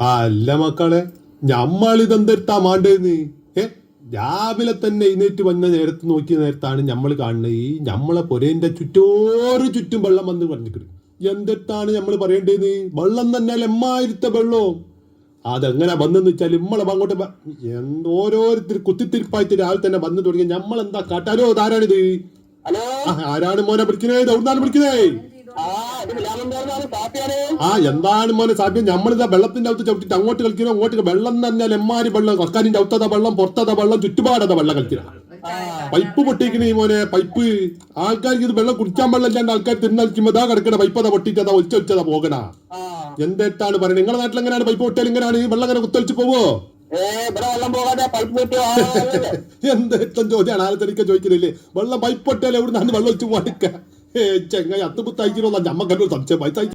അല്ല മക്കളെ ഞമ്മളിതെന്തെടുത്താ മാണ്ടേന്ന്? ഏ? രാവിലെ തന്നെ എഴുന്നേറ്റ് വന്ന നേരത്ത് നോക്കിയ നേരത്താണ് നമ്മൾ കാണുന്നത്. ഈ നമ്മളെ പുരേന്റെ ചുറ്റോറ് ചുറ്റും വെള്ളം വന്ന് പറഞ്ഞിട്ടുണ്ട് എന്തെട്ടാണ് നമ്മൾ പറയേണ്ടത്? വെള്ളം തന്നെ എമ്മായിരത്തെ വെള്ളവും. അതെങ്ങനെ വന്നെന്ന് വെച്ചാൽ നമ്മളെ അങ്ങോട്ട് എന്ത് ഓരോരുത്തർ കുത്തിത്തിരിപ്പായിട്ട് രാവിലെ തന്നെ വന്നു തുടങ്ങി. നമ്മളെന്താ കാട്ടാലോ അതാരാണിത് ഹലോ? ആ, ആരാണ് മോനെ പിടിക്കുന്നത് എവിടുന്നാണ് വിളിക്കുന്നത് ആ എന്താണ് മോനെ സാപ്യം നമ്മളിതാ വെള്ളത്തിന്റെ അകത്ത് ചവിട്ടിട്ട് അങ്ങോട്ട് കളിക്കണോ? അങ്ങോട്ട് വെള്ളം തന്നെ എമ്മാരി വെള്ളം? കക്കാരിന്റെ അവത്തത വെള്ളം പുറത്തത വെള്ളം ചുറ്റുപാടത വെള്ളം കളിക്കണ. പൈപ്പ് പൊട്ടിക്കണ ഈ മോനെ പൈപ്പ്. ആൾക്കാർക്ക് ഇത് വെള്ളം കുടിക്കാൻ വെള്ളം ഇല്ലാണ്ട് ആൾക്കാർ തിന്നളിക്കുമ്പോ ഇതാ കിടക്കണ പൈപ്പ് അതാ പൊട്ടിട്ട് അതാ ഒലിച്ചൊലിച്ചതാ പോകണ. ആ. എന്തെട്ടാണ് പറയുന്നത് നിങ്ങളുടെ നാട്ടിൽ എങ്ങനെയാണ് പൈപ്പ് പൊട്ടിയാൽ ഇങ്ങനെയാണ്? ഈ വെള്ളം അങ്ങനെ കുത്തൊലിച്ച് പോവോ? എന്തെട്ടും ചോദ്യമാണ്? ആൾക്കാർക്ക് ചോദിക്കുന്നില്ലേ വെള്ളം പൈപ്പ് പൊട്ടിയാൽ എവിടെ നിന്നാണ് വെള്ളം ഒഴിച്ച് പോകാൻ ഏ ചെങ്ങായി അത്തുപുത്തായിക്കണോ ഞമ്മക്കല്ലോ സംശയം